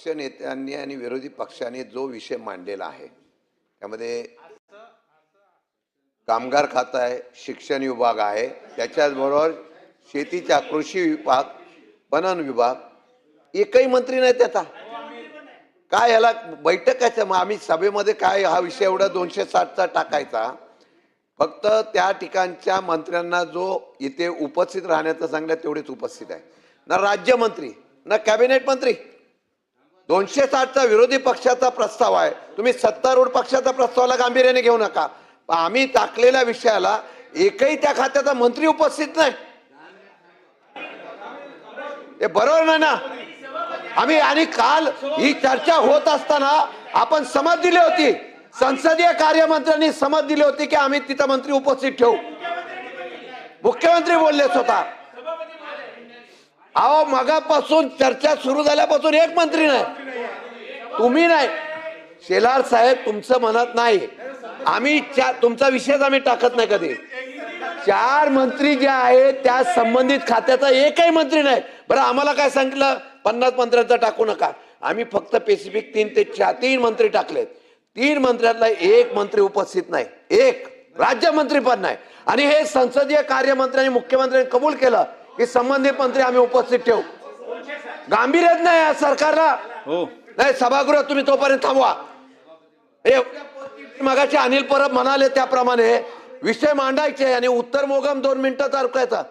पक्ष नेत्यांनी आणि विरोधी पक्षाने जो विषय मांडलेला आहे त्यामध्ये कामगार खातं आहे शिक्षण विभाग आहे त्याच्याचबरोबर शेतीचा कृषी विभाग पणन विभाग एकही मंत्री नाही त्याचा. काय ह्याला बैठकाच्या मग आम्ही सभेमध्ये काय हा विषय एवढा दोनशे साठचा टाकायचा? फक्त त्या ठिकाणच्या मंत्र्यांना जो इथे उपस्थित राहण्याचं सांगलं तेवढेच उपस्थित आहे. ना राज्यमंत्री ना कॅबिनेट मंत्री. दोनशे साठचा विरोधी पक्षाचा प्रस्ताव आहे. तुम्ही सत्तारूढ पक्षाचा प्रस्तावाला गांभीर्याने घेऊ नका. आम्ही टाकलेल्या विषयाला एकही त्या खात्याचा मंत्री उपस्थित नाही. हे बरोबर नाही ना? आम्ही आणि काल ही चर्चा होत असताना आपण समज दिली होती. संसदीय कार्यमंत्र्यांनी समज दिली होती की आम्ही तिथं मंत्री उपस्थित ठेवू. मुख्यमंत्री बोलले स्वतः. अहो मगापासून चर्चा सुरू झाल्यापासून एक मंत्री नाही. तुम्ही नाही. शेलार साहेब तुमचं म्हणत नाही. आम्ही तुमचा विषयच आम्ही टाकत नाही कधी. चार मंत्री जे आहेत त्या संबंधित खात्याचा एकही मंत्री नाही. बरं आम्हाला काय सांगितलं? पन्नास मंत्र्यांचा टाकू नका. आम्ही फक्त पेसिफिक तीन ते चार तीन मंत्री टाकलेत. तीन मंत्र्यातला एक मंत्री उपस्थित नाही. एक. राज्यमंत्री पण नाही. आणि हे संसदीय कार्यमंत्र्यांनी मुख्यमंत्र्यांनी कबूल केलं. की संबंधित मंत्री आम्ही उपस्थित ठेवू. गांभीर्यच नाही या सरकारला. हो. नाही सभागृह तुम्ही तोपर्यंत थांबवा. हे मगाशी अनिल परब म्हणाले त्याप्रमाणे विषय मांडायचे आणि उत्तर मोगम दोन मिनिटाचा रुकायचा